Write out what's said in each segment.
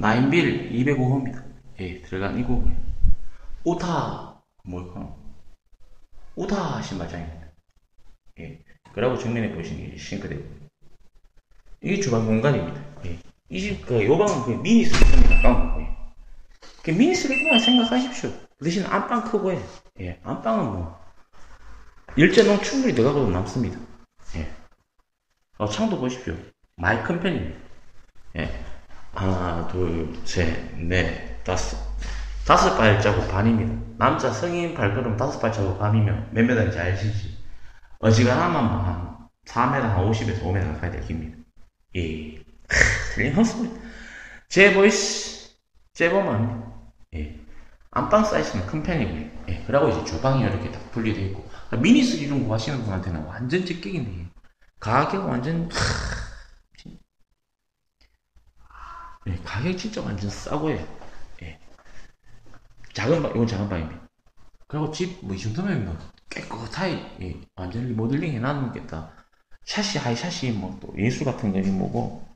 나인빌 205호입니다. 예, 들어간 이 구간. 우타, 뭘까? 우타 신발장입니다. 예. 그리고 정면에 보시는 게 싱크대. 이게 주방 공간입니다. 예. 이 집, 그, 요 방은 그 미니 슬리퍼에 가까운 거예요. 그 미니 슬리퍼만 생각하십시오. 그 대신 안방 크고요. 예. 안방은 뭐, 일제농 충분히 들어가고도 남습니다. 예. 어, 창도 보십시오. 많이 큰 편입니다. 예. 하나, 둘, 셋, 넷, 다섯. 다섯 발자국 반입니다. 남자 성인 발걸음 다섯 발자국 반이면 몇 메다인지 아시지? 어지간하면 뭐한 4m, 한 50에서 5m 가까이 될 깁니다. 예. 틀림없습니다. 제보이스, 제보만, 예. 안방 사이즈는 큰 편이고요. 예. 그리고 이제 주방이 이렇게 딱 분리되어 있고. 미니스 이런 거 하시는 분한테는 완전 직격인데, 가격 완전, 하, 진- 예. 가격 진짜 완전 싸고요. 예. 작은 방, 이건 작은 방입니다. 그리고 집, 뭐, 이 정도면 뭐, 깨끗하게, 예, 완전 리모델링 해놨겠다. 샤시, 하이 샤시, 뭐, 또, 예술 같은 거니 뭐고,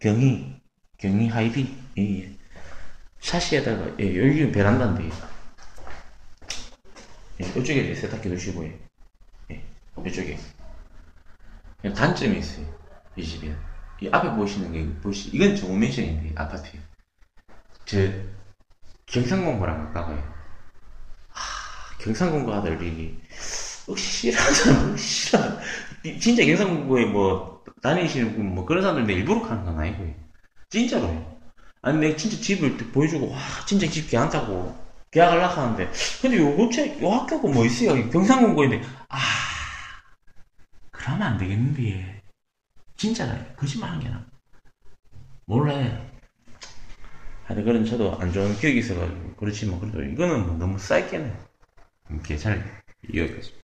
경이, 경이 하이비, 예, 예. 샤시에다가, 예, 여기는 베란다인데, 예, 이쪽에 세탁기 두시고, 예, 예, 이쪽에. 그냥 단점이 있어요. 이 집에. 이 앞에 보시는 게, 보시, 이건 정우맨션인데, 아파트. 저, 경상공고랑 가까워요. 하, 경상공고 아들이, 혹시 싫어하잖아, 혹시 싫어. 이- 진짜 경상공고에 뭐, 다니시는 분, 뭐, 그런 사람들 내 일부러 가는 건 아니고요. 진짜로요. 아니, 내가 진짜 집을 딱 보여주고, 와, 진짜 집 괜찮다고. 계약을 하는데, 근데 요거, 제, 요 학교가 뭐 있어요? 경상공고인데, 아, 그러면 안 되겠는데. 진짜라, 거짓말 한게 나. 몰라요. 하여튼 그런 저도 안 좋은 기억이 있어가지고 그렇지 뭐 그래도 이거는 뭐 너무 싸게네 괜찮아요 여기까지